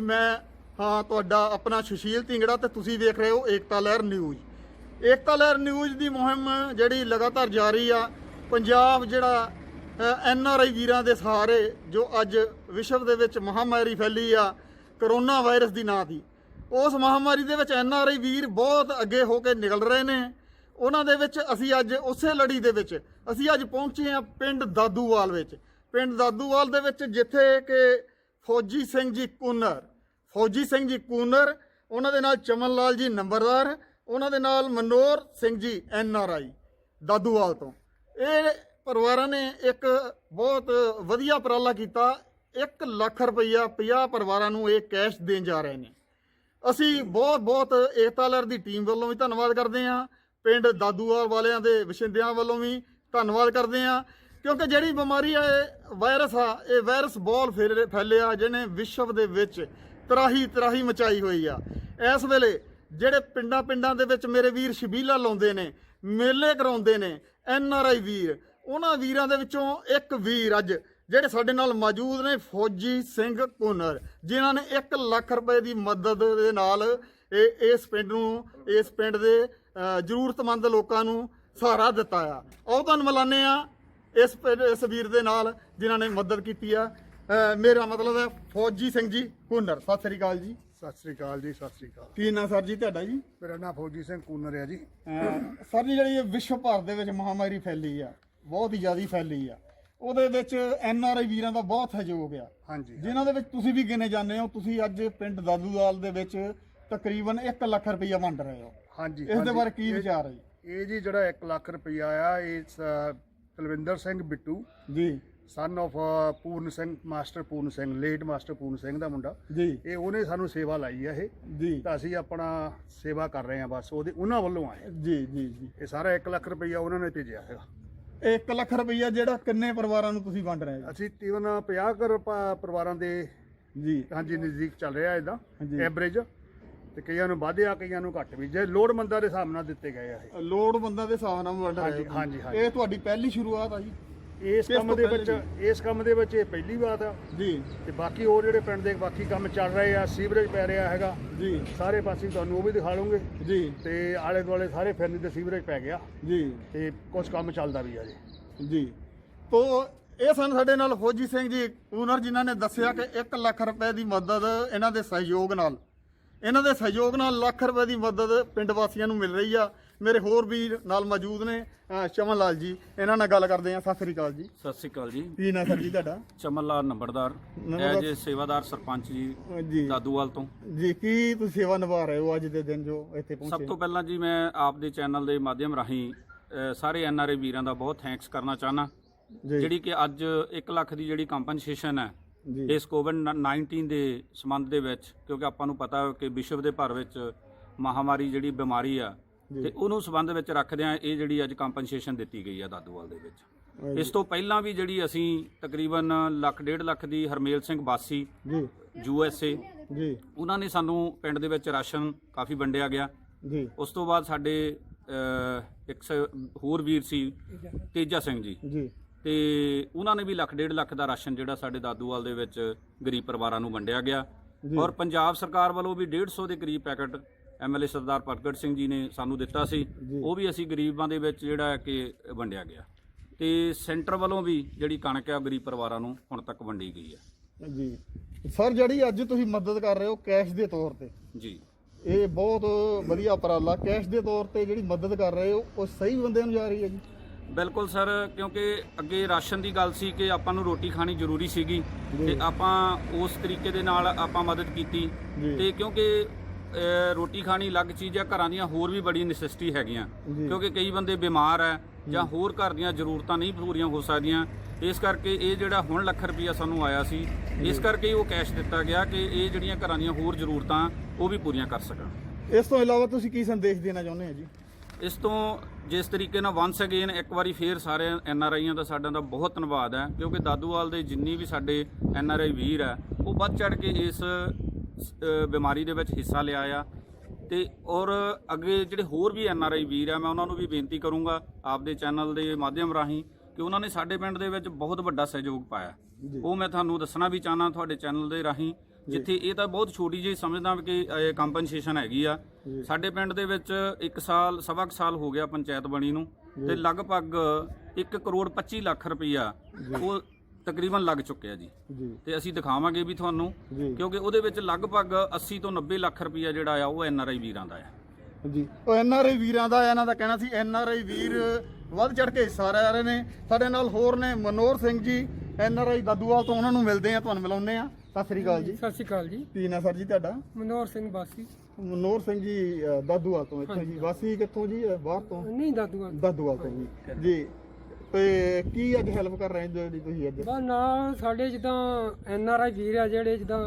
ਮੈਂ, ਹਾਂ, ਤੁਹਾਡਾ ਆਪਣਾ ਸੁਸ਼ੀਲ ਢਿੰਗੜਾ ਤੇ ਤੁਸੀਂ ਵੇਖ ਰਹੇ ਹੋ ਏਕਤਾ ਲਹਿਰ ਨਿਊਜ਼। ਏਕਤਾ ਲਹਿਰ ਨਿਊਜ਼ ਦੀ ਮੁਹਿੰਮ ਜਿਹੜੀ ਲਗਾਤਾਰ ਜਾਰੀ ਆ, ਪੰਜਾਬ ਜਿਹੜਾ ਐਨ ਆਰ ਆਈ ਵੀਰਾਂ ਦੇ ਸਹਾਰੇ ਜੋ ਅੱਜ ਵਿਸ਼ਵ ਦੇ ਵਿੱਚ ਮਹਾਮਾਰੀ ਫੈਲੀ ਆ, ਕਰੋਨਾ ਵਾਇਰਸ ਦੀ ਨਾਂ ਦੀ, ਉਸ ਮਹਾਮਾਰੀ ਦੇ ਵਿੱਚ ਐਨ ਆਰ ਆਈ ਵੀਰ ਬਹੁਤ ਅੱਗੇ ਹੋ ਕੇ ਨਿਕਲ ਰਹੇ ਨੇ। ਉਹਨਾਂ ਦੇ ਵਿੱਚ ਅਸੀਂ ਅੱਜ ਉਸੇ ਲੜੀ ਦੇ ਵਿੱਚ, ਅਸੀਂ ਅੱਜ ਪਹੁੰਚੇ ਹਾਂ ਪਿੰਡ ਦਾਦੂਵਾਲ ਵਿੱਚ। ਪਿੰਡ ਦਾਦੂਵਾਲ ਦੇ ਵਿੱਚ ਜਿੱਥੇ ਕਿ ਫੌਜੀ ਸਿੰਘ ਜੀ ਕੂਨਰ ਫੌਜੀ ਸਿੰਘ ਜੀ ਕੂਨਰ, ਉਹਨਾਂ ਦੇ ਨਾਲ ਚਮਨ ਲਾਲ ਜੀ ਨੰਬਰਦਾਰ, ਉਹਨਾਂ ਦੇ ਨਾਲ ਮਨੋਰ Singh ji N R I, Daduwal ਤੋਂ। ਇਹ ਪਰਿਵਾਰਾਂ ਨੇ ਇੱਕ ਬਹੁਤ ਵਧੀਆ ਉਪਰਾਲਾ ਕੀਤਾ। 1 ਲੱਖ ਰੁਪਈਆ 50 ਪਰਿਵਾਰਾਂ ਨੂੰ ਇਹ ਕੈਸ਼ ਦੇਣ ਜਾ ਰਹੇ ਨੇ। ਅਸੀਂ ਬਹੁਤ ਬਹੁਤ ਏਕਤਾ ਲਹਿਰ ਦੀ ਟੀਮ ਵੱਲੋਂ ਵੀ ਧੰਨਵਾਦ ਕਰਦੇ ਹਾਂ। ਪਿੰਡ ਦਾਦੂਵਾਲ ਵਾਲਿਆਂ ਦੇ ਵਸਿੰਦਿਆਂ ਵੱਲੋਂ ਵੀ ਧੰਨਵਾਦ ਕਰਦੇ ਹਾਂ। ਕਿਉਂਕਿ ਜਿਹੜੀ ਬਿਮਾਰੀ ਆ ਇਹ ਵਾਇਰਸ ਆ, ਇਹ ਵਾਇਰਸ ਬਹੁਤ ਫੈਲ- ਫੈਲਿਆ ਜਿਹਨੇ ਵਿਸ਼ਵ ਦੇ ਵਿੱਚ ਤਰਾਹੀ ਤਰਾਹੀ ਮਚਾਈ ਹੋਈ ਆ। ਇਸ ਵੇਲੇ ਜਿਹੜੇ ਪਿੰਡਾਂ ਪਿੰਡਾਂ ਦੇ ਵਿੱਚ ਮੇਰੇ ਵੀਰ ਸ਼ਬੀਲਾ ਲਾਉਂਦੇ ਨੇ, ਮੇਲੇ ਕਰਾਉਂਦੇ ਨੇ, ਐਨ ਆਰ ਆਈ ਵੀਰ, ਉਹਨਾਂ ਵੀਰਾਂ ਦੇ ਵਿੱਚੋਂ ਇੱਕ ਵੀਰ ਅੱਜ ਜਿਹੜੇ ਸਾਡੇ ਨਾਲ ਮੌਜੂਦ ਨੇ, ਫੌਜੀ ਸਿੰਘ ਕੋਨਰ, ਜਿਨ੍ਹਾਂ ਨੇ 1 ਲੱਖ ਰੁਪਏ ਦੀ ਮਦਦ ਦੇ ਨਾਲ ਇਹ, ਇਸ ਪਿੰਡ ਨੂੰ, ਇਸ ਪਿੰਡ ਦੇ ਜ਼ਰੂਰਤਮੰਦ ਲੋਕਾਂ ਨੂੰ ਸਹਾਰਾ ਦਿੱਤਾ ਆ। ਆਓ ਤੁਹਾਨੂੰ ਮਿਲਾਨੇ ਆ ਇਸ ਪਿੰਡ- ਇਸ ਵੀਰ ਦੇ ਨਾਲ, ਜਿਨ੍ਹਾਂ ਨੇ ਮਦਦ ਕੀਤੀ ਆ। ਮੇਰਾ ਮਤਲਬ ਹੈ ਫੌਜੀ ਸਿੰਘ ਜੀ ਕੁਨਰ। ਸਤਿ ਸ੍ਰੀ ਅਕਾਲ ਜੀ। ਸਤਿ ਸ੍ਰੀ ਅਕਾਲ ਜੀ ਸਤਿ ਸ੍ਰੀ ਅਕਾਲ। ਕੀ ਨਾਂ ਸਰ ਜੀ ਤੁਹਾਡਾ ਜੀ? ਮੇਰਾ ਨਾਮ ਫੌਜੀ ਸਿੰਘ ਕੂਨਰ ਹੈ ਜੀ। ਸਰ ਜੀ ਜਿਹੜੀ ਇਹ ਵਿਸ਼ਵ ਭਰ ਦੇ ਵਿੱਚ ਮਹਾਮਾਰੀ ਫੈਲੀ ਆ ਬਹੁਤ ਹੀ ਜ਼ਿਆਦਾ ਫੈਲੀ ਆ ਉਹਦੇ ਵਿੱਚ ਐਨ ਆਰ ਆਈ ਵੀਰਾਂ ਦਾ ਬਹੁਤ ਸਹਿਯੋਗ ਆ। ਹਾਂਜੀ ਜਿਨ੍ਹਾਂ ਦੇ ਵਿੱਚ ਤੁਸੀਂ ਵੀ ਗਿਣੇ ਜਾਂਦੇ ਹੋ ਤੁਸੀਂ ਅੱਜ ਪਿੰਡ ਦਾਦੂਵਾਲ ਦੇ ਵਿੱਚ ਤਕਰੀਬਨ 1 ਲੱਖ ਰੁਪਈਆ ਵੰਡ ਰਹੇ ਹੋ। ਹਾਂਜੀ ਇਸ ਦੇ। ਬਾਰੇ ਕੀ ਵਿਚਾਰ ਹੈ ਜੀ? ਇਹ ਜੀ ਜਿਹੜਾ 1 ਲੱਖ ਰੁਪਈਆ ਆ ਇਹ ਕੁਲਵਿੰਦਰ ਸਿੰਘ ਬਿੱਟੂ। ਜੀ। Son of Puran Singh master Puran Singh late master Puran Singh ਦਾ ਮੁੰਡਾ। ਜੀ। ਇਹ ਉਹਨੇ ਸਾਨੂੰ ਸੇਵਾ ਲਾਈ ਆ ਇਹ। ਜੀ। ਤਾਂ ਅਸੀਂ ਆਪਣਾ ਸੇਵਾ ਕਰ ਰਹੇ ਹਾਂ ਬਸ ਉਹਦੇ ਉਹਨਾਂ ਵੱਲੋਂ ਆਏ ਜੀ ਜੀ ਜੀ। ਇਹ ਸਾਰਾ 1 ਲੱਖ ਰੁਪਈਆ ਉਹਨਾਂ ਨੇ ਭੇਜਿਆ ਹੈਗਾ। 1 ਲੱਖ ਰੁਪਈਆ ਜਿਹੜਾ ਕਿੰਨੇ ਪਰਿਵਾਰਾਂ ਨੂੰ ਤੁਸੀਂ ਵੰਡ ਰਹੇ ਹੋ? ਅਸੀਂ ਤਕਰੀਬਨ 50 ਕਰ ਪਰਿਵਾਰਾਂ ਦੇ ਜੀ। ਹਾਂਜੀ ਨਜ਼ਦੀਕ ਚੱਲ ਰਿਹਾ ਇਹਦਾ। ਐਵਰੇਜ ਤੇ ਕਈਆਂ ਨੂੰ ਵੱਧ ਆ ਕਈਆਂ ਨੂੰ ਘੱਟ ਵੀ। ਜੇ ਲੋੜਮੰਦਾਂ ਦੇ ਹਿਸਾਬ ਨਾਲ ਦਿੱਤੇ ਗਏ ਆ ਇਹ। ਲੋੜ ਬੰਦਾ ਦੇ ਹਿਸਾਬ ਨਾਲ ਵੰਡ ਰਹੇ ਹਾਂਜੀ, ਹੋ ਹਾਂਜੀ, ਹਾਂਜੀ। ਇਹ ਤੁਹਾਡੀ ਪਹਿਲੀ ਸ਼ੁਰੂਆਤ ਆ ਜੀ। ਇਸ ਕੰਮ ਦੇ ਵਿੱਚ ਇਸ ਕੰਮ ਦੇ ਵਿੱਚ ਇਹ ਪਹਿਲੀ ਵਾਰ ਆ। ਜੀ। ਤੇ ਬਾਕੀ ਹੋਰ ਜਿਹੜੇ ਪਿੰਡ ਦੇ ਬਾਕੀ ਕੰਮ ਚੱਲ ਰਹੇ ਆ ਸੀਵਰੇਜ ਪੈ ਰਿਹਾ ਹੈਗਾ। ਜੀ। ਸਾਰੇ ਪਾਸੇ ਤੁਹਾਨੂੰ ਉਹ ਵੀ ਦਿਖਾ ਲਵਾਂਗੇ। ਜੀ। ਤੇ ਆਲੇ ਦੁਆਲੇ ਸਾਰੇ ਫਿਰਨੀ ਤੇ ਸੀਵਰੇਜ ਪੈ ਗਿਆ। ਜੀ। ਤੇ ਕੁਝ ਕੰਮ ਚੱਲਦਾ ਵੀ ਆ ਜੀ। ਜੀ। ਤੋ ਇਹ ਸਨ ਸਾਡੇ ਨਾਲ ਫੌਜੀ ਸਿੰਘ ਜੀ ਓਨਰ ਜਿਨ੍ਹਾਂ ਨੇ ਦੱਸਿਆ ਕਿ 1 ਲੱਖ ਰੁਪਏ ਦੀ ਮਦਦ ਇਹਨਾਂ ਦੇ ਸਹਿਯੋਗ ਨਾਲ। ਇਹਨਾਂ ਦੇ ਸਹਿਯੋਗ ਨਾਲ ਲੱਖ ਰੁਪਏ ਦੀ ਮਦਦ ਪਿੰਡ ਵਾਸੀਆਂ ਨੂੰ ਮਿਲ ਰਹੀ ਆ। ਮੇਰੇ ਹੋਰ ਵੀ ਨਾਲ ਮੌਜੂਦ ਨੇ ਅਹ ਚਮਨ ਲਾਲ ਜੀ। ਇਹਨਾਂ ਨਾਲ ਗੱਲ ਕਰਦੇ ਆ ਸਤਿ ਸ੍ਰੀ ਅਕਾਲ ਜੀ। ਸਤਿ ਸ਼੍ਰੀ ਅਕਾਲ ਜੀ। ਕੀ ਨਾਂ ਸਰ ਜੀ ਤੁਹਾਡਾ? ਚਮਨ ਲਾਲ ਨੰਬਰਦਾਰ। ਨੰਬਰਦਾਰ। ਐਜ ਸੇਵਾਦਾਰ ਸਰਪੰਚ ਜੀ ਅਹ ਜੀ। ਦਾਦੂਵਾਲ ਤੋਂ। ਜੀ ਕੀ ਤੁਸੀਂ ਸੇਵਾ ਨਿਭਾ ਰਹੇ ਹੋ ਅੱਜ ਦੇ ਦਿਨ ਜੋ ਇੱਥੇ ਸਭ ਪਹੁੰਚੇ ਤੋਂ ਪਹਿਲਾਂ ਜੀ ਮੈਂ ਆਪ ਦੇ ਚੈਨਲ ਦੇ ਮਾਧਿਅਮ ਰਾਹੀਂ ਅ, ਸਾਰੇ ਐਨਆਰਏ ਵੀਰਾਂ ਦਾ ਬਹੁਤ ਥੈਂਕਸ ਕਰਨਾ ਚਾਹਨਾ ਜੀ। ਜਿਹੜੀ ਕਿ ਅੱਜ 1 ਲੱਖ ਦੀ ਜਿਹੜੀ ਕੰਪਨਸੇਸ਼ਨ ਹੈ ਜੀ। ਇਸ ਕੋਵਿਡ 19 ਦੇ ਸੰਬੰਧ ਦੇ ਵਿੱਚ ਕਿਉਂਕਿ ਆਪਾਂ ਨੂੰ ਪਤਾ ਹੈ ਕਿ ਵਿਸ਼ਵ ਦੇ ਭਰ ਵਿੱਚ ਮਹਾਮਾਰੀ ਜਿਹੜੀ ਬਿਮਾਰੀ ਆ। ਤੇ ਉਹਨੂੰ ਸੰਬੰਧ ਵਿੱਚ ਰੱਖਦਿਆਂ ਇਹ ਜਿਹੜੀ ਅੱਜ ਕੰਪਨਸੇਸ਼ਨ ਦਿੱਤੀ ਗਈ ਆ ਦਾਦੂਵਾਲ ਦੇ ਵਿੱਚ। ਇਸ ਤੋਂ ਪਹਿਲਾਂ ਵੀ ਜਿਹੜੀ ਅਸੀਂ ਤਕਰੀਬਨ ਲੱਖ ਡੇਢ ਲੱਖ ਦੀ ਹਰਮੇਲ ਸਿੰਘ ਬਾਸੀ ਜੀ। ਯੂ ਐਸ ਏ ਜੀ। ਉਹਨਾਂ ਨੇ ਸਾਨੂੰ ਪਿੰਡ ਦੇ ਵਿੱਚ ਰਾਸ਼ਨ ਕਾਫੀ ਵੰਡਿਆ ਗਿਆ। ਜੀ। ਉਸ ਤੋਂ ਬਾਅਦ ਸਾਡੇ ਇੱਕ ਹੋਰ ਵੀਰ ਸੀ ਤੇਜਾ ਸਿੰਘ ਜੀ। ਜੀ। ਤੇ ਉਹਨਾਂ ਨੇ ਵੀ ਲੱਖ ਡੇਢ ਲੱਖ ਦਾ ਰਾਸ਼ਨ ਜਿਹੜਾ ਸਾਡੇ ਦਾਦੂਵਾਲ ਦੇ ਵਿੱਚ ਗਰੀਬ ਪਰਿਵਾਰਾਂ ਨੂੰ ਵੰਡਿਆ ਗਿਆ। ਔਰ ਪੰਜਾਬ ਸਰਕਾਰ ਵੱਲੋਂ ਵੀ 150 ਦੇ ਕਰੀਬ ਪੈਕਟ ਐਮਐਲਏ ਸਰਦਾਰ ਪ੍ਰਗਟ ਸਿੰਘ ਜੀ ਨੇ ਸਾਨੂੰ ਦਿੱਤਾ ਸੀ। ਉਹ ਵੀ ਅਸੀਂ ਗਰੀਬਾਂ ਦੇ ਵਿੱਚ ਜਿਹੜਾ ਕਿ ਵੰਡਿਆ ਗਿਆ। ਤੇ ਸੈਂਟਰ ਵੱਲੋਂ ਵੀ ਜਿਹੜੀ ਕਣਕ ਆ ਗਰੀਬ ਪਰਿਵਾਰਾਂ ਨੂੰ ਹੁਣ ਤੱਕ ਵੰਡੀ ਗਈ ਹੈ। ਜੀ। ਸਰ ਜਿਹੜੀ ਅੱਜ ਤੁਸੀਂ ਮਦਦ ਕਰ ਰਹੇ ਹੋ ਕੈਸ਼ ਦੇ ਤੌਰ ਤੇ। ਜੀ। ਇਹ ਬਹੁਤ ਵਧੀਆ ਉਪਰਾਲਾ। ਕੈਸ਼ ਦੇ ਤੌਰ ਤੇ ਜਿਹੜੀ ਮਦਦ ਕਰ ਰਹੇ ਹੋ ਉਹ ਸਹੀ ਬੰਦੇ ਨੂੰ ਜਾ ਰਹੀ ਹੈ ਜੀ। ਬਿਲਕੁਲ ਸਰ ਕਿਉਂਕਿ ਅੱਗੇ ਰਾਸ਼ਨ ਦੀ ਗੱਲ ਸੀ ਕਿ ਆਪਾਂ ਨੂੰ ਰੋਟੀ ਖਾਣੀ ਜ਼ਰੂਰੀ ਸੀਗੀ। ਤੇ ਆਪਾਂ ਉਸ ਤਰੀਕੇ ਦੇ ਨਾਲ ਆਪਾਂ ਮਦਦ ਕੀਤੀ। ਤੇ ਕਿਉਂਕਿ ਰੋਟੀ ਖਾਣੀ ਅਲੱਗ ਚੀਜ਼ ਆ ਘਰਾਂ ਦੀਆਂ ਹੋਰ ਵੀ ਬੜੀ ਨੈਸੈਸਿਟੀ ਹੈਗੀਆਂ। ਕਿਉਂਕਿ ਕਈ ਬੰਦੇ ਬਿਮਾਰ ਆ ਜਾਂ ਹੋਰ ਘਰ ਦੀਆਂ ਜ਼ਰੂਰਤਾਂ ਨਹੀਂ ਪੂਰੀਆਂ ਹੋ ਸਕਦੀਆਂ। ਇਸ ਕਰਕੇ ਇਹ ਜਿਹੜਾ ਹੁਣ ਲੱਖ ਰੁਪਈਆ ਸਾਨੂੰ ਆਇਆ ਸੀ ਇਸ ਕਰਕੇ ਹੀ ਉਹ ਕੈਸ਼ ਦਿੱਤਾ ਗਿਆ ਕਿ ਇਹ ਜਿਹੜੀਆਂ ਘਰਾਂ ਦੀਆਂ ਹੋਰ ਜ਼ਰੂਰਤਾਂ ਉਹ ਵੀ ਪੂਰੀਆਂ ਕਰ ਸਕਣ। ਇਸ ਤੋਂ ਇਲਾਵਾ ਤੁਸੀਂ ਕੀ ਸੰਦੇਸ਼ ਦੇਣਾ ਚਾਹੁੰਦੇ ਹੋ ਜੀ? ਇਸ ਤੋਂ ਜਿਸ ਤਰੀਕੇ ਨਾਲ ਵਨਸ ਅਗੇਨ ਇੱਕ ਵਾਰੀ ਫੇਰ ਸਾਰੇ ਐਨ ਆਰ ਆਈਆਂ ਦਾ ਸਾਡਾ ਦਾ ਬਹੁਤ ਧੰਨਵਾਦ ਹੈ ਕਿਉਂਕਿ ਦਾਦੂਵਾਲ ਦੇ ਜਿੰਨੀ ਵੀ ਸਾਡੇ ਐਨ ਆਰ ਆਈ ਵੀਰ ਹੈ ਉਹ ਵੱਧ ਚੜ ਕੇ ਇਸ ਬਿਮਾਰੀ ਦੇ ਵਿੱਚ ਹਿੱਸਾ ਲਿਆ ਆ। ਤੇ ਔਰ ਅੱਗੇ ਜਿਹੜੇ ਹੋਰ ਵੀ ਐਨ ਆਰ ਆਈ ਵੀਰ ਆ ਮੈਂ ਉਹਨਾਂ ਨੂੰ ਵੀ ਬੇਨਤੀ ਕਰੂੰਗਾ ਆਪਦੇ ਚੈਨਲ ਦੇ ਮਾਧਿਅਮ ਰਾਹੀਂ ਕਿ ਉਹਨਾਂ ਨੇ ਸਾਡੇ ਪਿੰਡ ਦੇ ਵਿੱਚ ਬਹੁਤ ਵੱਡਾ ਸਹਿਯੋਗ ਪਾਇਆ। ਉਹ ਮੈਂ ਤੁਹਾਨੂੰ ਦੱਸਣਾ ਵੀ ਚਾਹਨਾ ਤੁਹਾਡੇ ਚੈਨਲ ਦੇ ਰਾਹੀਂ ਜਿੱਥੇ ਇਹ ਤਾਂ ਬਹੁਤ ਛੋਟੀ ਜਿਹੀ ਸਮਝਦਾ ਕਿ ਕੰਪਨਸੇਸ਼ਨ ਹੈਗੀ ਆ। ਸਾਡੇ ਪਿੰਡ ਦੇ ਵਿੱਚ 1 ਸਾਲ ਸਵਾ ਕੁ ਸਾਲ ਹੋ ਗਿਆ ਪੰਚਾਇਤ ਬਣੀ ਨੂੰ। ਤੇ ਲਗਭਗ 1 ਕਰੋੜ 25 ਲੱਖ ਰੁਪਈਆ ਉਹ ਤਕਰੀਬਨ ਲੱਗ ਚੁੱਕਿਆ ਜੀ। ਜੀ। ਤੇ ਅਸੀਂ ਦਿਖਾਵਾਂਗੇ ਵੀ ਤੁਹਾਨੂੰ ਜੀ। ਕਿਉਂਕਿ ਉਹਦੇ ਵਿੱਚ ਲਗਭਗ 80 ਤੋਂ 90 ਲੱਖ ਰੁਪਈਆ ਜਿਹੜਾ ਆ ਉਹ ਐਨ ਆਰ ਆਈ ਵੀਰਾਂ ਦਾ ਆ। ਜੀ। ਉਹ ਐਨ ਆਰ ਆਈ ਵੀਰਾਂ ਦਾ ਇਹਨਾਂ ਦਾ ਕਹਿਣਾ ਸੀ ਐਨ ਆਰ ਆਈ ਵੀਰ ਵੱਧ ਚੜ ਕੇ ਹਿੱਸਾ ਲੈ ਰਹੇ ਨੇ। ਸਾਡੇ ਨਾਲ ਹੋਰ ਨੇ Manohar Singh ji N R I Daduwal ਤੋਂ ਉਹਨਾਂ ਨੂੰ ਮਿਲਦੇ ਆ ਤੁਹਾਨੂੰ ਮਿਲਾਉਂਦੇ ਆ। ਸਤਿ ਸ੍ਰੀ ਅਕਾਲ ਜੀ। ਸਤਿ ਸ਼੍ਰੀ ਅਕਾਲ ਜੀ। ਕੀ ਨਾਂ ਸਰ ਜੀ ਤੁਹਾਡਾ? ਮਨੋਹਰ ਸਿੰਘ ਬਾਸੀ। ਮਨੋਹਰ ਸਿੰਘ ਜੀ ਅ, ਦਾਦੂਵਾਲ ਤੋਂ ਇੱਥੋਂ ਜੀ। ਵਾਸੀ ਕਿੱਥੋਂ ਜੀ ਅ, ਬਾਹਰ ਤੋਂ? ਨਹੀਂ ਦਾਦੂਆਂ ਦਾਦੂਵਾਲ ਤੋਂ ਜੀ। ਜੀ। ਤੇ ਕੀ ਅੱਜ ਹੈਲਪ ਕਰ ਰਹੇ ਹੋ ਜਿਹੜੀ ਤੁਸੀਂ ਅੱਜ? ਬਸ ਨਾਲ ਸਾਡੇ ਜਿੱਦਾਂ ਐਨ ਆਰ ਆਈ ਵੀਰ ਆ ਜਿਹੜੇ ਜਿੱਦਾਂ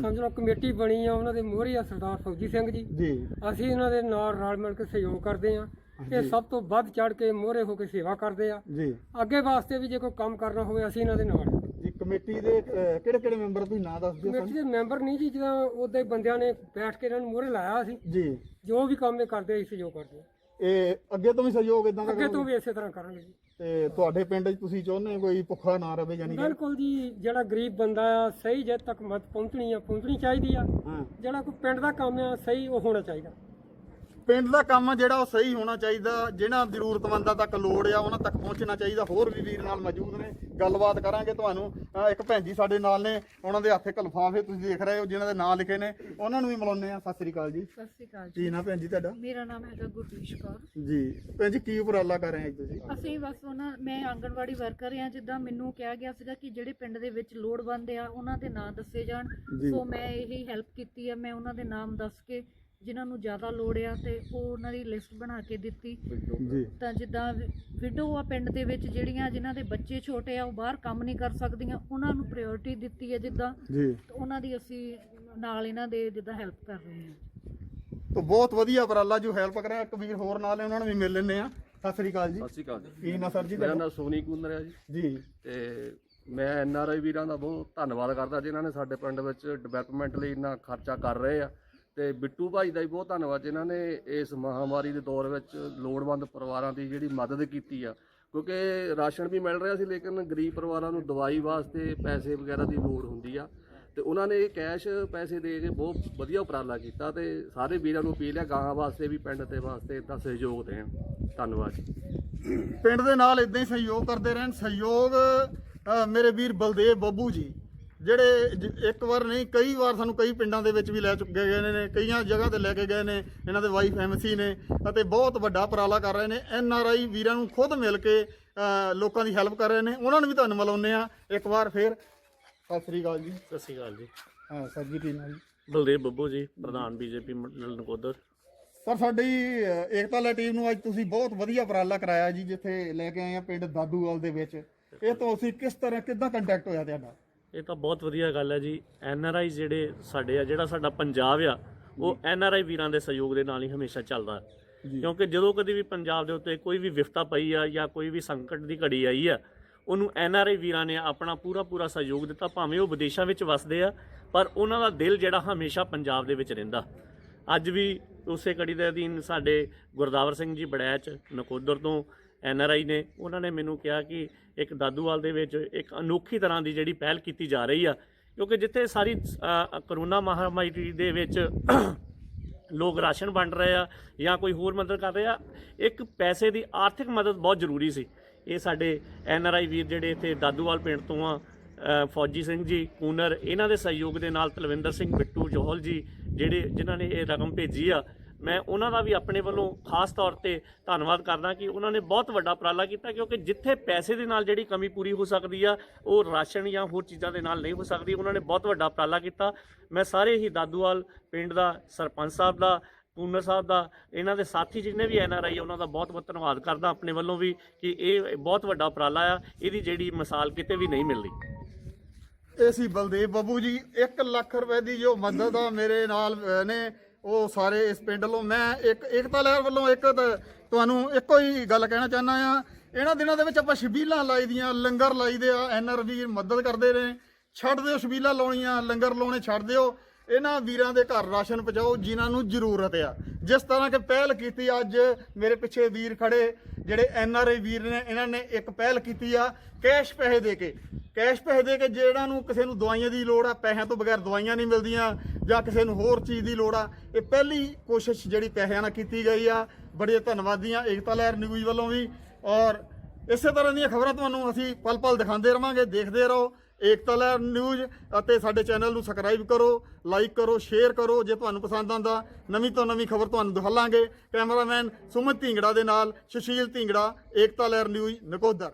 ਸਮਝ ਲਓ ਕਮੇਟੀ ਬਣੀ ਆ ਉਹਨਾਂ ਦੇ ਮੋਹਰੀ ਆ ਸਰਦਾਰ ਫੌਜੀ ਸਿੰਘ ਜੀ। ਜੀ। ਅਸੀਂ ਇਹਨਾਂ ਦੇ ਨਾਲ ਰਲ ਮਿਲ ਕੇ ਸਹਿਯੋਗ ਕਰਦੇ ਆ ਇਹ ਸਭ ਤੋਂ ਵੱਧ ਚੜ ਕੇ ਮੋਹਰੇ ਹੋ ਕੇ ਸੇਵਾ ਕਰਦੇ ਆ। ਜੀ। ਅੱਗੇ ਵਾਸਤੇ ਵੀ ਜੇ ਕੋਈ ਕੰਮ ਕਰਨਾ ਹੋਵੇ ਅਸੀਂ ਇਹਨਾਂ ਦੇ ਨਾਲ। ਆ। ਜੀ ਕਮੇਟੀ ਦੇ ਕਿਹੜੇ ਕਿਹੜੇ ਮੈਂਬਰ ਤੁਸੀਂ ਨਾਂ ਦੱਸ ਦਿਓ ਕਮੇਟੀ ਦੇ ਮੈਂਬਰ ਨਹੀਂ ਜੀ ਜਿੱਦਾਂ ਉਹਦੇ ਬੰਦਿਆਂ ਨੇ ਬੈਠ ਕੇ ਇਹਨਾਂ ਨੂੰ ਮੋਹਰੇ ਲਾਇਆ ਸੀ। ਜੀ। ਜੋ ਵੀ ਕੰਮ ਇਹ ਕਰਦੇ ਅਸੀਂ ਸਹਿਯੋਗ ਕਰਦੇ ਆ। ਇਹ ਅੱਗੇ ਤੋਂ ਵੀ ਸਹਿਯੋਗ ਇਦਾਂ ਦਾ ਅੱਗੇ? ਤੋਂ ਵੀ ਇਸੇ ਤਰ੍ਹਾਂ ਕਰਾਂਗੇ ਜੀ। ਤੇ ਤੁਹਾਡੇ ਪਿੰਡ 'ਚ ਤੁਸੀਂ ਚਾਹੁੰਦੇ ਹੋ ਕੋਈ ਭੁੱਖਾ ਨਾ ਰਵੇ ਯਾਨੀ ਕਿ ਬਿਲਕੁਲ ਜੀ ਜਿਹੜਾ ਗਰੀਬ ਬੰਦਾ ਆ ਸਹੀ ਜਦ ਤੱਕ ਮਤ ਪਹੁੰਚਣੀ ਆ ਪਹੁੰਚਣੀ ਚਾਹੀਦੀ ਆ। ਹਾਂ। ਜਿਹੜਾ ਕੋਈ ਪਿੰਡ ਦਾ ਕੰਮ ਆ ਸਹੀ ਉਹ ਹੋਣਾ ਚਾਹੀਦਾ। ਪਿੰਡ ਦਾ ਕੰਮ ਜਿਹੜਾ ਉਹ ਸਹੀ ਹੋਣਾ ਚਾਹੀਦਾ ਜਿਹਨਾਂ ਜ਼ਰੂਰਤਮੰਦਾਂ ਤੱਕ ਲੋੜ ਆ ਉਹਨਾਂ ਤੱਕ ਪਹੁੰਚਣਾ ਚਾਹੀਦਾ। ਹੋਰ ਵੀ ਵੀਰ ਨਾਲ ਮੌਜੂਦ ਨੇ ਗੱਲਬਾਤ ਕਰਾਂਗੇ ਤੁਹਾਨੂੰ। ਇੱਕ ਭੈਣ ਜੀ ਸਾਡੇ ਨਾਲ ਨੇ ਉਹਨਾਂ ਦੇ ਹੱਥ ਇੱਕ ਲਿਫਾਫੇ ਤੁਸੀਂ ਦੇਖ ਰਹੇ ਹੋ ਜਿਨ੍ਹਾਂ ਦੇ ਨਾਂ ਲਿਖੇ ਨੇ। ਉਹਨਾਂ ਨੂੰ ਵੀ ਮਿਲਾਉਂਦੇ ਆ ਸਤਿ ਸ੍ਰੀ ਅਕਾਲ ਜੀ। ਸਤਿ ਸ਼੍ਰੀ ਅਕਾਲ ਜੀ। ਨਾਂ ਭੈਣ ਜੀ ਤੁਹਾਡਾ? ਮੇਰਾ ਨਾਮ ਹੈਗਾ ਗੁਰਦੀਸ਼ ਕੌਰ। ਜੀ। ਭੈਣ ਜੀ ਕੀ ਉਪਰਾਲਾ ਕਰ ਰਹੇ ਹੋ ਤੁਸੀਂ? ਅਸੀਂ ਬਸ ਉਹਨਾਂ ਮੈਂ ਆਂਗਣਵਾੜੀ ਵਰਕਰ ਆ ਜਿੱਦਾਂ ਮੈਨੂੰ ਕਿਹਾ ਗਿਆ ਸੀਗਾ ਕਿ ਜਿਹੜੇ ਪਿੰਡ ਦੇ ਵਿੱਚ ਲੋੜਵੰਦ ਆ ਉਹਨਾਂ ਦੇ ਨਾਂ ਦੱਸੇ ਜਾਣ। ਸੋ ਮੈਂ ਇਹੀ ਹੈਲਪ ਕੀਤੀ ਆ ਮੈਂ ਉਹਨਾਂ ਦੇ ਨਾਮ ਦੱਸ ਕੇ ਜਿਨ੍ਹਾਂ ਨੂੰ ਜ਼ਿਆਦਾ ਲੋੜ ਆ ਤੇ ਉਹ ਉਹਨਾਂ ਦੀ ਲਿਸਟ ਬਣਾ ਕੇ ਦਿੱਤੀ। ਜੀ। ਤਾਂ ਜਿੱਦਾਂ ਵਿਡੋ ਆ ਪਿੰਡ ਦੇ ਵਿੱਚ ਜਿਹੜੀਆਂ ਜਿਨ੍ਹਾਂ ਦੇ ਬੱਚੇ ਛੋਟੇ ਆ ਉਹ ਬਾਹਰ ਕੰਮ ਨਹੀਂ ਕਰ ਸਕਦੀਆਂ ਉਹਨਾਂ ਨੂੰ ਪ੍ਰਾਇੋਰਟੀ ਦਿੱਤੀ ਹੈ ਜਿੱਦਾਂ। ਜੀ। ਤੇ ਉਹਨਾਂ ਦੀ ਅਸੀਂ ਨਾਲ ਇਹਨਾਂ ਦੇ ਜਿੱਦਾਂ ਹੈਲਪ ਕਰ ਰਹੇ ਹਾਂ। ਤਾਂ ਬਹੁਤ ਵਧੀਆ ਉਪਰਾਲਾ ਜੋ ਹੈਲਪ ਕਰ ਰਿਹਾ ਇੱਕ ਵੀਰ ਹੋਰ ਨਾਲ ਹੈ ਉਹਨਾਂ ਨੂੰ ਵੀ ਮਿਲ ਲੈਂਦੇ ਆ ਸਤਿ ਸ੍ਰੀ ਅਕਾਲ ਜੀ। ਸਤਿ ਸ਼੍ਰੀ ਅਕਾਲ ਜੀ। ਕੀ ਨਾਂ ਸਰ ਜੀ ਮੇਰਾ ਤੁਹਾਡਾ? ਨਾਮ ਸੋਨੀ ਕੁੰਦਰ ਹੈ ਜੀ। ਜੀ। ਤੇ ਮੈਂ ਐਨ ਆਰ ਆਈ ਵੀਰਾਂ ਦਾ ਬਹੁਤ ਧੰਨਵਾਦ ਕਰਦਾ ਜਿਨ੍ਹਾਂ ਨੇ ਸਾਡੇ ਪਿੰਡ ਵਿੱਚ ਡਿਵੈਲਪਮੈਂਟ ਲਈ ਇੰਨਾ ਖਰਚਾ ਕਰ ਰਹੇ ਆ। ਤੇ ਬਿੱਟੂ ਭਾਈ ਦਾ ਵੀ ਬਹੁਤ ਧੰਨਵਾਦ ਇਹਨਾਂ ਨੇ ਇਸ ਮਹਾਮਾਰੀ ਦੇ ਦੌਰ ਵਿੱਚ ਲੋੜਵੰਦ ਪਰਿਵਾਰਾਂ ਦੀ ਜਿਹੜੀ ਮਦਦ ਕੀਤੀ ਆ। ਕਿਉਂਕਿ ਰਾਸ਼ਨ ਵੀ ਮਿਲ ਰਿਹਾ ਸੀ, ਲੇਕਿਨ ਗਰੀਬ ਪਰਿਵਾਰਾਂ ਨੂੰ ਦਵਾਈ ਵਾਸਤੇ ਪੈਸੇ ਵਗੈਰਾ ਦੀ ਲੋੜ ਹੁੰਦੀ ਆ। ਤੇ ਉਹਨਾਂ ਨੇ ਇਹ ਕੈਸ਼ ਪੈਸੇ ਦੇ ਕੇ ਬਹੁਤ ਵਧੀਆ ਉਪਰਾਲਾ ਕੀਤਾ ਤੇ ਸਾਰੇ ਵੀਰਾਂ ਨੂੰ ਅਪੀਲ ਹੈ ਗਾਹਾਂ ਵਾਸਤੇ ਵੀ, ਪਿੰਡ ਤੇ ਵਾਸਤੇ ਦਾ ਸਹਿਯੋਗ ਦੇਣ। ਧੰਨਵਾਦ ਜੀ। ਪਿੰਡ ਦੇ ਨਾਲ ਇਦਾਂ ਹੀ ਸਹਿਯੋਗ ਕਰਦੇ ਰਹਿਣ। ਸਹਿਯੋਗ ਮੇਰੇ ਵੀਰ ਬਲਦੇਵ ਬੱਬੂ ਜੀ। ਜਿਹੜੇ ਜ- ਇੱਕ ਵਾਰ ਨਹੀਂ ਕਈ ਵਾਰ ਸਾਨੂੰ ਕਈ ਪਿੰਡਾਂ ਦੇ ਵਿੱਚ ਵੀ ਲੈ ਚੁੱਕੇ ਗਏ ਨੇ ਕਈਆਂ ਜਗ੍ਹਾ ਤੇ ਲੈ ਕੇ ਗਏ ਨੇ ਇਹਨਾਂ ਦੇ ਵਾਈਫ ਐਮਸੀ ਨੇ ਅਤੇ ਬਹੁਤ ਵੱਡਾ ਉਪਰਾਲਾ ਕਰ ਰਹੇ ਨੇ। ਐਨ ਆਰ ਆਈ ਵੀਰਾਂ ਨੂੰ ਖੁਦ ਮਿਲ ਕੇ ਅ, ਲੋਕਾਂ ਦੀ ਹੈਲਪ ਕਰ ਰਹੇ ਨੇ। ਉਹਨਾਂ ਨੂੰ ਵੀ ਤੁਹਾਨੂੰ ਮਿਲਾਉਂਦੇ ਆ ਇੱਕ ਵਾਰ ਫੇਰ ਸਤਿ ਸ੍ਰੀ ਅਕਾਲ ਜੀ। ਸਤਿ ਸ਼੍ਰੀ ਅਕਾਲ ਜੀ। ਹਾਂ ਸਰ ਜੀ ਕੀ ਨਾਮ ਜੀ? ਬਲਦੇਵ ਬੱਬੂ ਜੀ ਪ੍ਰਧਾਨ ਬੀਜੇਪੀ ਮੰਡਲ ਨਕੋਦਰ। ਸਰ ਸਾਡੀ ਅ, ਏਕਤਾ ਲੈ ਟੀਮ ਨੂੰ ਅੱਜ ਤੁਸੀਂ ਬਹੁਤ ਵਧੀਆ ਉਪਰਾਲਾ ਕਰਾਇਆ ਜੀ ਜਿੱਥੇ ਲੈ ਕੇ ਆਏ ਆ ਪਿੰਡ ਦਾਦੂਵਾਲ ਦੇ ਵਿੱਚ। ਇਹ ਤੋਂ ਅਸੀਂ ਕਿਸ ਤਰ੍ਹਾਂ ਕਿੱਦਾਂ ਕੰਟੈਕਟ ਹੋਇਆ ਤੁਹਾਡਾ? ਇਹ ਤਾਂ ਬਹੁਤ ਵਧੀਆ ਗੱਲ ਹੈ ਜੀ। ਐਨ ਆਰ ਆਈ ਜਿਹੜੇ ਸਾਡੇ ਆ ਜਿਹੜਾ ਸਾਡਾ ਪੰਜਾਬ ਆ ਉਹ ਐਨ ਆਰ ਆਈ ਵੀਰਾਂ ਦੇ ਸਹਿਯੋਗ ਦੇ ਨਾਲ ਹੀ ਹਮੇਸ਼ਾ ਚੱਲਦਾ। ਕਿਉਂਕਿ ਜਦੋਂ ਕਦੀ ਵੀ ਪੰਜਾਬ ਦੇ ਉੱਤੇ ਕੋਈ ਵੀ ਵਿਫਤਾ ਪਈ ਆ ਜਾਂ ਕੋਈ ਵੀ ਸੰਕਟ ਦੀ ਘੜੀ ਆਈ ਆ ਉਹਨੂੰ ਐਨ ਆਰ ਆਈ ਵੀਰਾਂ ਨੇ ਆਪਣਾ ਪੂਰਾ ਪੂਰਾ ਸਹਿਯੋਗ ਦਿੱਤਾ ਭਾਵੇਂ ਉਹ ਵਿਦੇਸ਼ਾਂ ਵਿੱਚ ਵਸਦੇ ਆ ਪਰ ਉਹਨਾਂ ਦਾ ਦਿਲ ਜਿਹੜਾ ਹਮੇਸ਼ਾ ਪੰਜਾਬ ਦੇ ਵਿੱਚ ਰਹਿੰਦਾ। ਅੱਜ ਵੀ ਉਸੇ ਕੜੀ ਦੇ ਅਧੀਨ ਸਾਡੇ ਗੁਰਦਾਵਰ ਸਿੰਘ ਜੀ ਬੜੈਚ ਨਕੋਦਰ ਤੋਂ ਐਨ ਆਰ ਆਈ ਨੇ, ਉਹਨਾਂ ਨੇ ਮੈਨੂੰ ਕਿਹਾ ਕਿ ਇੱਕ ਦਾਦੂਵਾਲ ਦੇ ਵਿੱਚ ਇੱਕ ਅਨੋਖੀ ਤਰ੍ਹਾਂ ਦੀ ਜਿਹੜੀ ਪਹਿਲ ਕੀਤੀ ਜਾ ਰਹੀ ਆ, ਕਿਉਂਕਿ ਜਿੱਥੇ ਸਾਰੀ ਕਰੋਨਾ ਮਹਾਮਾਰੀ ਦੇ ਵਿੱਚ ਲੋਕ ਰਾਸ਼ਨ ਵੰਡ ਰਹੇ ਆ ਜਾਂ ਕੋਈ ਹੋਰ ਮਦਦ ਕਰ ਰਹੇ ਆ, ਇੱਕ ਪੈਸੇ ਦੀ ਆਰਥਿਕ ਮਦਦ ਬਹੁਤ ਜ਼ਰੂਰੀ ਸੀ। ਇਹ ਸਾਡੇ ਐਨ ਆਰ ਆਈ ਵੀਰ ਜਿਹੜੇ ਇੱਥੇ ਦਾਦੂਵਾਲ ਪਿੰਡ ਤੋਂ ਆ ਫੌਜੀ ਸਿੰਘ ਜੀ, ਕੂਨਰ, ਇਹਨਾਂ ਦੇ ਸਹਿਯੋਗ ਦੇ ਨਾਲ ਤਲਵਿੰਦਰ ਸਿੰਘ ਬਿੱਟੂ ਜੋਹਲ ਜੀ, ਜਿਹੜੇ, ਜਿਨ੍ਹਾਂ ਨੇ ਇਹ ਰਕਮ ਭੇਜੀ ਆ ਮੈਂ ਉਹਨਾਂ ਦਾ ਵੀ ਆਪਣੇ ਵੱਲੋਂ ਖਾਸ ਤੌਰ ਤੇ ਧੰਨਵਾਦ ਕਰਦਾ ਕਿ ਉਹਨਾਂ ਨੇ ਬਹੁਤ ਵੱਡਾ ਉਪਰਾਲਾ ਕੀਤਾ, ਕਿਉਂਕਿ ਜਿੱਥੇ ਪੈਸੇ ਦੇ ਨਾਲ ਜਿਹੜੀ ਕਮੀ ਪੂਰੀ ਹੋ ਸਕਦੀ ਆ, ਉਹ ਰਾਸ਼ਨ ਜਾਂ ਹੋਰ ਚੀਜ਼ਾਂ ਦੇ ਨਾਲ ਨਹੀਂ ਹੋ ਸਕਦੀ। ਉਹਨਾਂ ਨੇ ਬਹੁਤ ਵੱਡਾ ਉਪਰਾਲਾ ਕੀਤਾ। ਮੈਂ ਸਾਰੇ ਹੀ ਦਾਦੂਵਾਲ ਪਿੰਡ ਦਾ, ਸਰਪੰਚ ਸਾਹਿਬ ਦਾ ਪੂਨਰ ਸਾਹਿਬ ਦਾ, ਇਹਨਾਂ ਦੇ ਸਾਥੀ ਜਿੰਨੇ ਵੀ ਐਨ ਆਰ ਆਈ ਉਹਨਾਂ ਦਾ ਬਹੁਤ ਬਹੁਤ ਧੰਨਵਾਦ ਕਰਦਾ ਆਪਣੇ ਵੱਲੋਂ ਵੀ ਕਿ ਇਹ ਬਹੁਤ ਵੱਡਾ ਉਪਰਾਲਾ ਆ। ਇਹਦੀ ਜਿਹੜੀ ਮਿਸਾਲ ਕਿਤੇ ਵੀ ਨਹੀਂ ਮਿਲਦੀ। ਇਹ ਸੀ ਬਲਦੇਵ ਬੱਬੂ ਜੀ 1 ਲੱਖ ਰੁਪਏ ਦੀ ਜੋ ਮਦਦ ਆ ਮੇਰੇ ਨਾਲ ਨੇ ਉਹ ਸਾਰੇ ਇਸ ਪਿੰਡ ਵੱਲੋਂ ਮੈਂ ਇੱਕ ਏਕਤਾ ਲਹਿਰ ਵੱਲੋਂ ਇੱਕ ਤਾਂ ਤੁਹਾਨੂੰ ਇੱਕੋ ਹੀ ਗੱਲ ਕਹਿਣਾ ਚਾਹੁੰਦਾ ਆ ਇਹਨਾਂ ਦਿਨਾਂ ਦੇ ਵਿੱਚ ਆਪਾਂ ਸ਼ਬੀਲਾਂ ਲਾਈ ਦੀਆਂ, ਲੰਗਰ ਲਾਈਦੇ ਆ ਐਨਆਰਵੀ ਮਦਦ ਕਰਦੇ ਨੇ। ਛੱਡ ਦਿਓ ਸ਼ਬੀਲਾਂ ਲਾਉਣੀਆਂ, ਲੰਗਰ ਲਾਉਣੇ ਛੱਡ ਦਿਓ। ਇਹਨਾਂ ਵੀਰਾਂ ਦੇ ਘਰ ਰਾਸ਼ਨ ਪਹੁੰਚਾਓ, ਜਿਨ੍ਹਾਂ ਨੂੰ ਜ਼ਰੂਰਤ ਆ। ਜਿਸ ਤਰ੍ਹਾਂ ਕਿ ਪਹਿਲ ਕੀਤੀ ਅੱਜ ਮੇਰੇ ਪਿੱਛੇ ਵੀਰ ਖੜੇ, ਜਿਹੜੇ ਐਨ ਆਰ ਆਈ ਵੀਰ ਨੇ, ਇਹਨਾਂ ਨੇ ਇੱਕ ਪਹਿਲ ਕੀਤੀ ਆ, ਕੈਸ਼ ਪੈਸੇ ਦੇ ਕੇ। ਕੈਸ਼ ਪੈਸੇ ਦੇ ਕੇ ਜਿਹੜਾ ਨੂੰ ਕਿਸੇ ਨੂੰ ਦਵਾਈਆਂ ਦੀ ਲੋੜ ਆ, ਪੈਸਿਆਂ ਤੋਂ ਬਗੈਰ ਦਵਾਈਆਂ ਨਹੀਂ ਮਿਲਦੀਆਂ, ਜਾਂ ਕਿਸੇ ਨੂੰ ਹੋਰ ਚੀਜ਼ ਦੀ ਲੋੜ ਆ, ਇਹ ਪਹਿਲੀ ਕੋਸ਼ਿਸ਼ ਜਿਹੜੀ ਪੈਸਿਆਂ ਨਾਲ ਕੀਤੀ ਗਈ ਆ। ਬੜੇ ਧੰਨਵਾਦੀਆਂ, ਏਕਤਾ ਲਹਿਰ ਨਿਊਜ਼ ਵੱਲੋਂ ਵੀ। ਔਰ ਇਸੇ ਤਰ੍ਹਾਂ ਦੀਆਂ ਖਬਰਾਂ ਤੁਹਾਨੂੰ ਅਸੀਂ ਪਲ ਪਲ ਦਿਖਾਉਂਦੇ ਰਵਾਂਗੇ, ਦੇਖਦੇ ਰਹੋ। ਏਕਤਾ ਲਹਿਰ ਨਿਊਜ਼ ਅਤੇ ਸਾਡੇ ਚੈਨਲ ਨੂੰ ਸਬਸਕ੍ਰਾਈਬ ਕਰੋ, ਲਾਈਕ ਕਰੋ, ਸ਼ੇਅਰ ਕਰੋ ਜੇ ਤੁਹਾਨੂੰ ਪਸੰਦ ਆਂਦਾ ਨਵੀਂ ਤੋਂ ਨਵੀਂ ਖਬਰ ਤੁਹਾਨੂੰ ਦਿਖਾਵਾਂਗੇ ਕੈਮਰਾਮੈਨ ਸੁਮਨ ਢਿੰਗੜਾ ਦੇ ਨਾਲ ਸੁਸ਼ੀਲ ਢਿੰਗੜਾ, ਏਕਤਾ ਲਹਿਰ ਨਿਊਜ਼ ਨਕੋਦਰ।